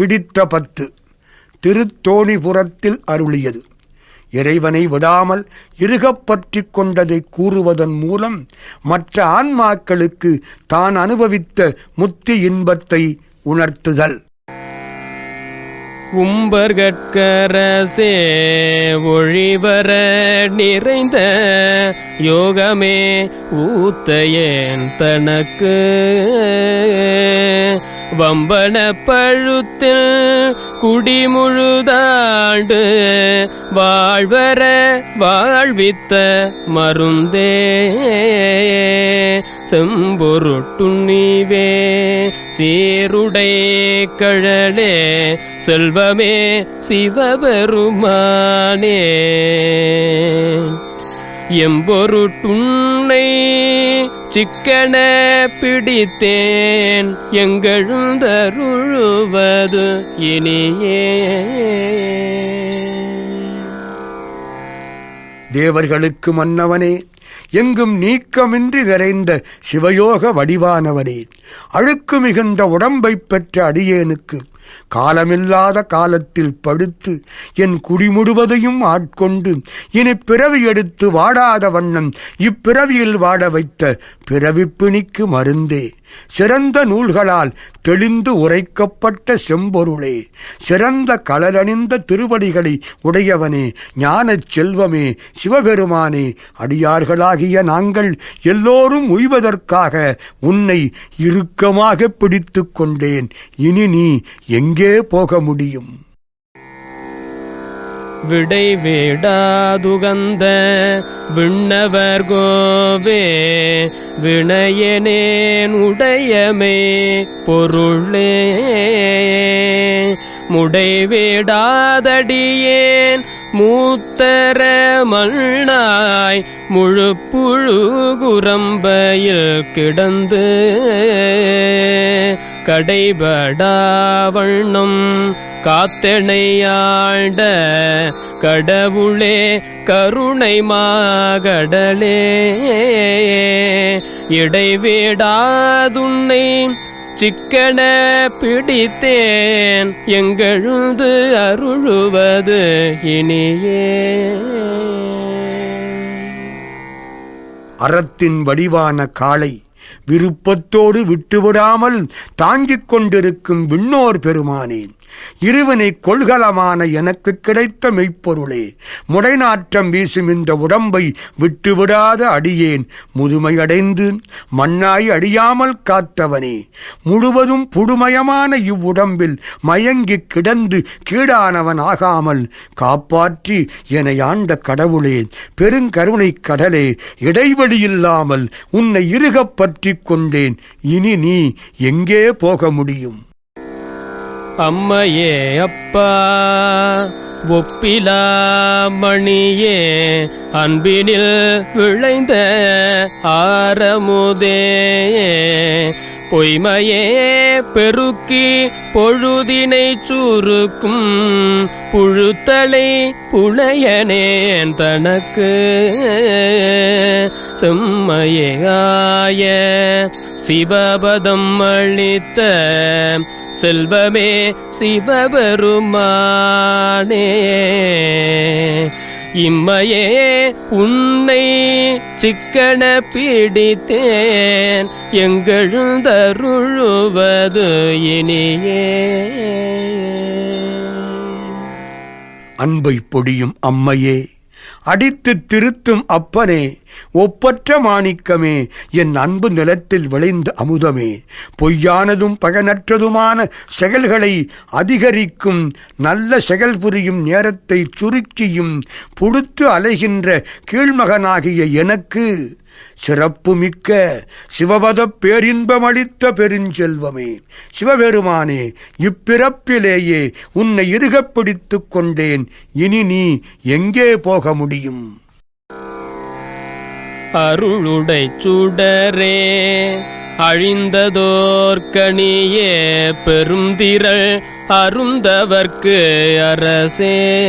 பிடித்த பத்து திருத்தோணிபுரத்தில் அருளியது. இறைவனை விடாமல் இறுகப் பற்றிக் கொண்டதை கூறுவதன் மூலம் மற்ற ஆன்மாக்களுக்கு தான் அனுபவித்த முத்தி இன்பத்தை உணர்த்துதல். உம்பர்கட்கரசே ஒழிவர நிறைந்த யோகமே ஊத்தையேன் தனக்கு. வம்பன பழுத்தில் குடிமுழுதாண்டு வாழ்வர வாழ்வித்த மருந்தே. செம்பொருட்டுண்ணிவே சீருடை கழலே செல்வமே சிவபெருமானே. எம்பொருட்டுன்னை சிக்கன பிடித்தேன் எங்கெழுந்தருழுவது இனியே. தேவர்களுக்கு மன்னவனே எங்கும் நீக்கமின்றி நிறைந்த சிவயோக வடிவானவனே அழுக்கு மிகுந்த உடம்பைப் பெற்ற அடியேனுக்கு காலமில்லாத காலத்தில் படுத்து என் குடி முழுவதையும் ஆட்கொண்டு இனி பிறவி எடுத்து வாடாத வண்ணம் இப்பிறவியில் வாட வைத்த பிறவிப்பிணிக்கு மருந்தே. சிறந்த நூல்களால் தெளிந்து உரைக்கப்பட்ட செம்பொருளே சிறந்த கலரணிந்த திருவடிகளை உடையவனே ஞானச் செல்வமே சிவபெருமானே அடியார்களாகிய நாங்கள் எல்லோரும் உய்வதற்காக உன்னை இறுக்கமாக பிடித்து கொண்டேன். இனி நீ எங்கே போக முடியும்? விடை வேடாதுகந்த விண்ணவர் கோவே வினயனேன் உடையமே பொருளே. முடை வேடாதடியேன் மூத்தர மண்ணாய் முழு குரம்பையில் கிடந்து கடைபடாவண்ணம் காத்தெனையாண்ட கடவுளே கருணை மாகடலே. இடைவேடாதுன்னை சிக்கன பிடித்தேன். எங்கெழுந்து அருளுவது இனியே. அறத்தின் வடிவான காளை விருப்பத்தோடு விட்டுவிடாமல் தாங்கிக் கொண்டிருக்கும் விண்ணோர் பெருமானேன். இருவினை கொள்கலமான எனக்கு கிடைத்த மெய்ப்பொருளே. முடைநாற்றம் வீசும் இந்த உடம்பை விட்டுவிடாத அடியேன். முதுமையடைந்து மண்ணாய் அடியாமல் காத்தவனே. முழுவதும் புடுமயமான இவ்வுடம்பில் மயங்கிக் கிடந்து கீடானவன் ஆகாமல் காப்பாற்றி என ஆண்ட கடவுளே. பெருங்கருணைக் கடலே இடைவெளியில்லாமல் உன்னை இறுகப் கொண்டேன். இனி நீ எங்கே போக முடியும்? அம்மையே அப்பா. ஒப்பிலா மணியே அன்பினில் விளைந்த ஆரமுதே பொய்மையே பெருக்கி பொழுதினை சுருக்கும் புழுத்தலை புனையனேன் தனக்கு. செம்மையாய சிவபதம் அளித்த செல்வமே சிவபெருமானே. இம்மையே உன்னை சிக்கன பிடித்தேன். எங்கெழுந்தருழுவது இனியே. அன்பை பொடியும் அம்மையே அடித்து திருத்தும் அப்பனே ஒப்பற்ற மாணிக்கமே என் அன்பு நிலத்தில் விளைந்த அமுதமே. பொய்யானதும் பகனற்றதுமான செயல்களை அதிகரிக்கும் நல்ல செயல் புரியும் நேரத்தை சுருக்கியும் புடுத்து அலைகின்ற கீழ்மகனாகிய எனக்கு சிறப்புமிக்க சிவபதப் பேரின்பமளித்த பெருஞ்செல்வமே சிவபெருமானே இப்பிறப்பிலேயே உன்னை இறுகப் பிடித்துக் கொண்டேன். இனி நீ எங்கே போக முடியும்? அருளுடை சுடரே அழிந்ததோர்கனியே பெருந்திரள் அருந்தவர்க்கு அரசே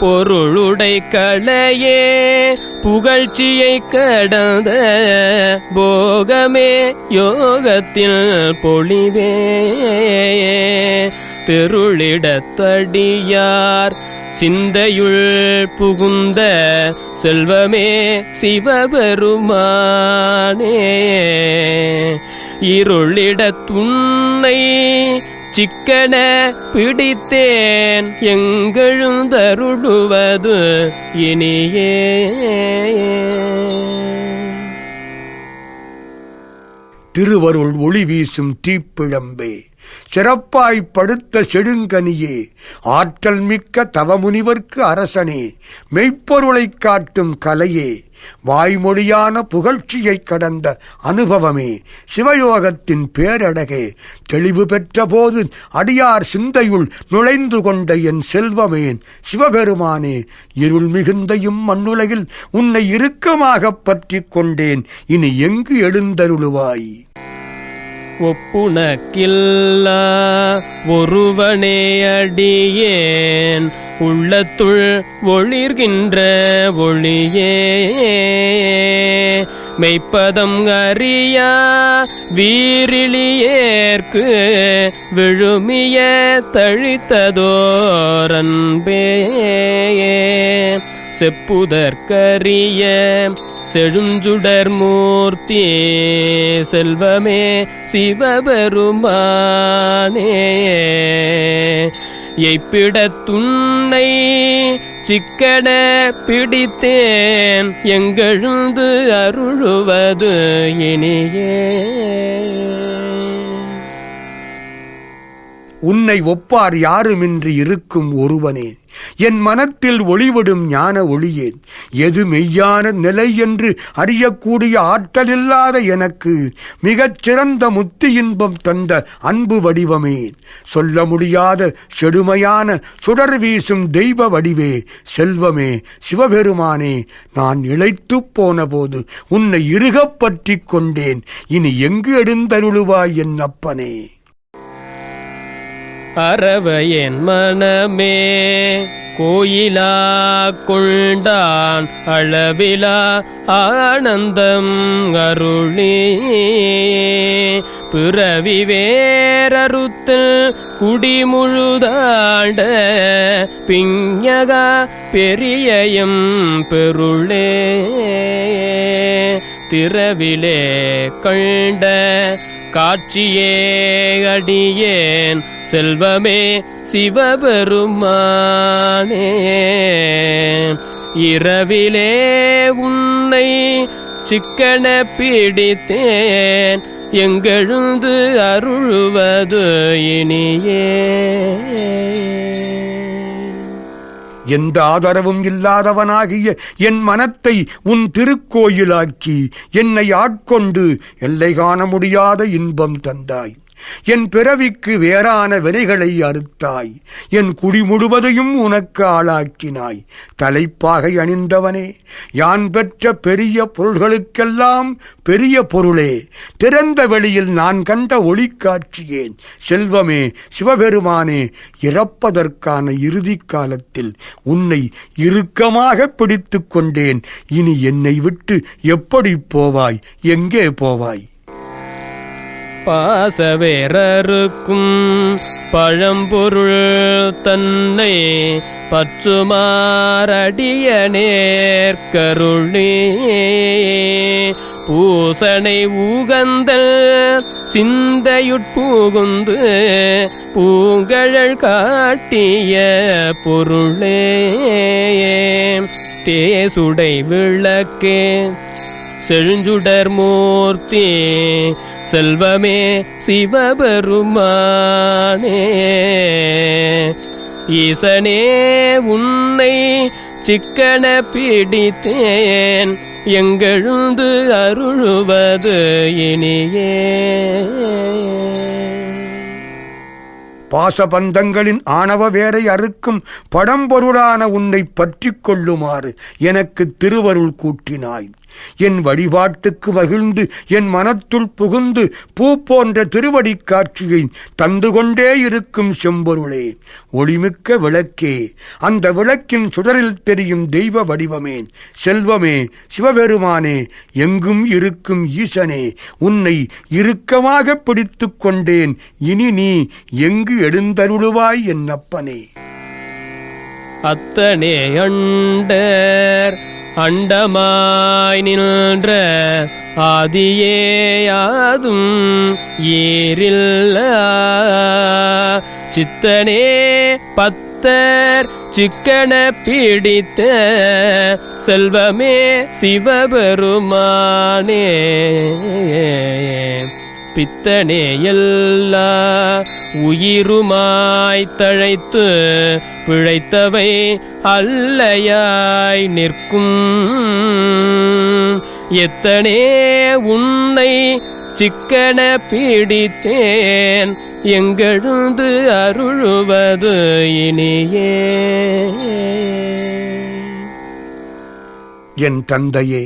பொருளுடை களையே புகழ்ச்சியை கடந்த போகமே யோகத்தில் பொழிவே. திருளிடத்தடியார் சிந்தையுள் புகுந்த செல்வமே சிவபெருமானே. இருளிடத் துன்னை சிக்கன பிடித்தேன் எங்கெழுந்தருளுவது இனியே. திருவருள் ஒளி வீசும் தீப்பிழம்பே. சிறப்பாய் படுத்த செடுங்கனியே ஆற்றல் மிக்க தவமுனிவர்க்கு அரசனே மெய்ப்பொருளைக் காட்டும் கலையே வாய்மொழியான புகழ்ச்சியைக் கடந்த அனுபவமே சிவயோகத்தின் பேரழகே தெளிவு பெற்றபோது அடியார் சிந்தையுள் நுழைந்து கொண்ட என் செல்வமேன் சிவபெருமானே இருள் மிகுந்தையும் மண்ணுலகில் உன்னை இறுக்கமாகப் பற்றிக் கொண்டேன் இனி எங்கு எழுந்தருளுவாய்? ஒப்புணக்கில்ல. ஒருவனே அடியேன். உள்ளத்துள் ஒளிர்கின்ற ஒளியே. மெய்ப்பதம் அறியா வீரிலியேற்கு விழுமிய தழித்ததோரன்பே. செப்புதற்கரிய செழுஞ்சுடர் மூர்த்தியே செல்வமே சிவபெருமானே. எய்ப்பிடத்துன்னை சிக்கட பிடித்தேன் எங்கெழுந்து அருளுவது இனியே. உன்னை ஒப்பார் யாருமின்றி இருக்கும் ஒருவனே. என் மனத்தில் ஒளிவிடும் ஞான ஒளியேன். எது மெய்யான நிலை என்று அறியக்கூடிய ஆற்றலில்லாத எனக்கு மிகச் சிறந்த முத்தி இன்பம் தந்த அன்பு வடிவமே. சொல்ல முடியாத செடுமையான சுடர் வீசும் தெய்வ வடிவே. செல்வமே சிவபெருமானே நான் இளைத்துப் போனபோது உன்னை இறுகப்பற்றிக் கொண்டேன். இனி எங்கு எழுந்தருளுவாய் என் அப்பனே அறவையன் மனமே கோயிலா கொண்டான் அளவிலா ஆனந்தம் அருளே. பிறவி வேரறுத்தில் குடிமுழுதாண்ட பிஞகா பெரியயம் பெருளே. திரவிலே கண்ட காட்சியே அடியேன் செல்வமே சிவபெருமானே. இரவிலே உன்னை சிக்கன பிடித்தேன். எங்கெழுந்து அருள்வது இனியே. எந்த ஆதரவும் இல்லாதவனாகிய என் மனத்தை உன் திருக்கோயிலாக்கி என்னை ஆட்கொண்டு எல்லை காண முடியாத இன்பம் தந்தாய். என் பிறவிக்கு வேறான வினைகளை அறுத்தாய். என் குடி முழுவதையும் உனக்கு ஆளாக்கினாய். தலைப்பாகை அணிந்தவனே யான் பெற்ற பெரிய பொருள்களுக்கெல்லாம் பெரிய பொருளே. திறந்த வெளியில் நான் கண்ட ஒளிக்காட்சியேன் செல்வமே சிவபெருமானே இறப்பதற்கான இறுதி காலத்தில் உன்னை இறுக்கமாக பிடித்து கொண்டேன். இனி என்னை விட்டு எப்படி போவாய்? எங்கே போவாய்? பாசவேரருக்கும் பழம்பொருள் தன்னை பற்றுமாறடிய நேர்கருளே பூசனை ஊகந்தல் சிந்தையுட்பூகுந்து பூங்கழல் காட்டிய பொருளே. தேசுடை விளக்கே செழுஞ்சுடர் மூர்த்தி செல்வமே சிவபெருமானே. ஈசனே உன்னை சிக்கன பிடித்தேன். எங்கெழுந்து அருழுவது இனியே. பாசபந்தங்களின் ஆணவ வேரை அறுக்கும் படம்பொருளான உன்னை பற்றிக் கொள்ளுமாறு எனக்கு திருவருள் கூட்டினாய். என் வழிபாட்டுக்கு மகிழ்ந்து என் மனத்துள் புகுந்து பூ போன்ற திருவடிக் காட்சியை தந்து கொண்டே இருக்கும் செம்பொருளே ஒளிமிக்க விளக்கே அந்த விளக்கின் சுடரில் தெரியும் தெய்வ வடிவமே செல்வமே சிவபெருமானே எங்கும் இருக்கும் ஈசனே உன்னை இறுக்கமாக பிடித்து கொண்டேன் இனி நீ எங்கு எழுந்தருளுவாய் என்னப்பனே. அத்தனே அண்டர் அண்டமாய் நின்ற ஆதியேயாதும் ஏரில்ல சித்தனே பத்தர் சிக்கன பிடித்த செல்வமே சிவபெருமானே. பித்தனே எல்லா உயிருமாய் தழைத்து பிழைத்தவை அல்லையாய் நிற்கும். எத்தனே உன்னை சிக்கன பிடித்தேன் எங்கெழுந்து அருளுவது இனியே. என் தந்தையே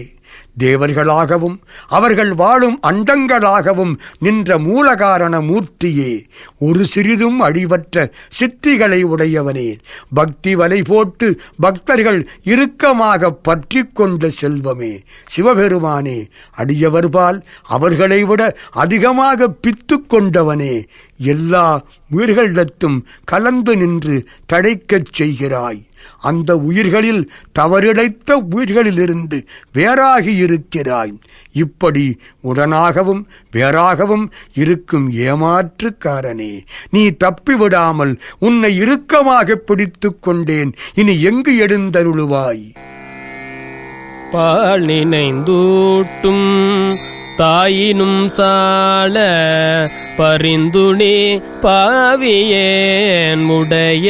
தேவர்களாகவும் அவர்கள் வாழும் அண்டங்களாகவும் நின்ற மூலகாரண மூர்த்தியே ஒரு சிறிதும் அழிவற்ற சித்திகளை உடையவனே. பக்தி வலை போட்டு பக்தர்கள் இறுக்கமாக பற்றி கொண்ட செல்வமே. சிவபெருமானே அடியவர்பால் அவர்களை விட அதிகமாக பித்து கொண்டவனே. எல்லா உயிர்களிடத்தும் கலந்து நின்று தடைக்கச் செய்கிறாய். அந்த உயிர்களில் தவறிழைத்த உயிர்களிலிருந்து வேறாகி இருக்கிறாய் இப்படி உடனாகவும் வேறாகவும் இருக்கும் ஏமாற்றுக்காரனே நீ தப்பிவிடாமல் உன்னை இறுக்கமாக பிடித்துக் கொண்டேன். இனி எங்கு எழுந்தருளுவாய்? பால் நினைந்தூட்டும் தாயினும் சால பரிந்துணி பாவியேன் உடைய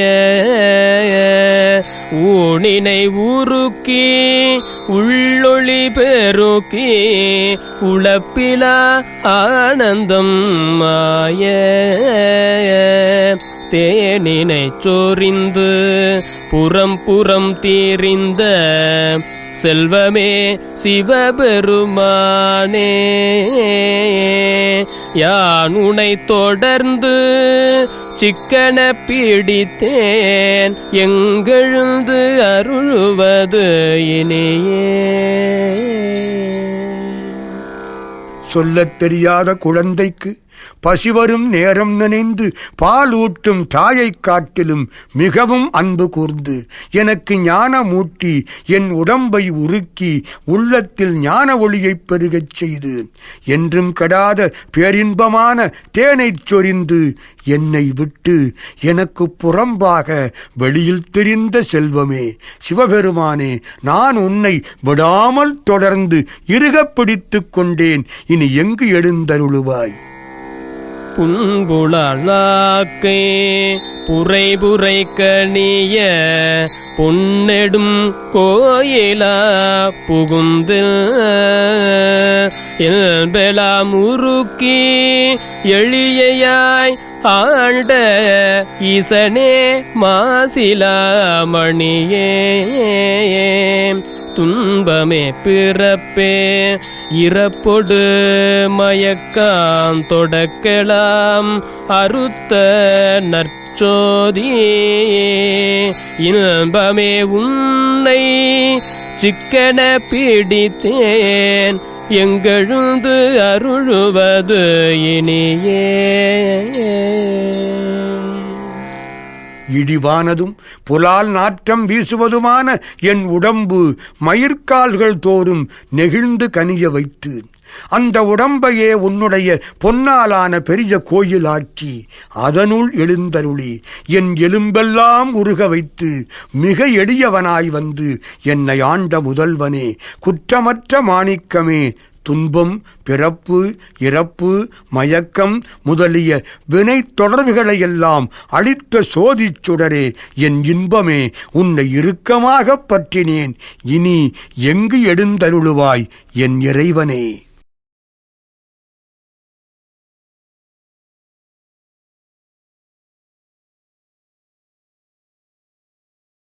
ஊனினை ஊருக்கி உள்ளொளி பெருக்கி உழப்பிலா ஆனந்தம் மாய. தேனினை சொறிந்து புறம் புறம் தீரிந்த செல்வமே சிவபெருமானே. யான் உனை தொடர்ந்து சிக்கன பிடித்தேன். எங்கெழுந்து அருழுவது இனியே. சொல்லத் தெரியாத குழந்தைக்கு பசிவரும் நேரம் நினைந்து பாலூட்டும் தாயைக் காட்டிலும் மிகவும் அன்பு கூர்ந்து எனக்கு ஞானமூட்டி என் உடம்பை உருக்கி உள்ளத்தில் ஞான ஒளியைப் பெருகச் செய்து என்றும் கெடாத பேரின்பமான தேனைச் சொரிந்து என்னை விட்டு எனக்கு புறம்பாக வெளியில் தெரிந்த செல்வமே சிவபெருமானே நான் உன்னை விடாமல் தொடர்ந்து இறுகப் பிடித்துக் கொண்டேன் இனி எங்கு எழுந்தருளுவாய்? புன்புளாக்கை புரைபுரை கணிய பொன்னெடும் கோயிலா புகுந்து எல்பெலா முறுக்கி எளியாய் ஆண்ட ஈசனே மாசிலாமணியே. துன்பமே பிறப்பே. இறப்பொடு மயக்கான் தொடக்கலாம். அறுத்த நற்சோதி இன்பமே உன்னை சிக்கன பிடித்தேன். எங்கெழுந்து அருழுவது இனியே. இடிவானதும் புலால் நாற்றம் வீசுவதுமான என் உடம்பு மயிர்கால்கள் தோறும் நெகிழ்ந்து கனிய வைத்து அந்த உடம்பையே உன்னுடைய பொன்னாலான பெரிய கோயிலாக்கி அதனுள் எழுந்தருளி என் எலும்பெல்லாம் உருக வைத்து மிக எளியவனாய் வந்து என்னை ஆண்ட முதல்வனே குற்றமற்ற மாணிக்கமே துன்பம் பிறப்பு இறப்பு மயக்கம் முதலிய வினை தொடர்புகளை எல்லாம் அளித்த சோதிச் சுடரே என் இன்பமே உன்னை இறுக்கமாகப் பற்றினேன். இனி எங்கு எடுந்தருளுவாய் என் இறைவனே?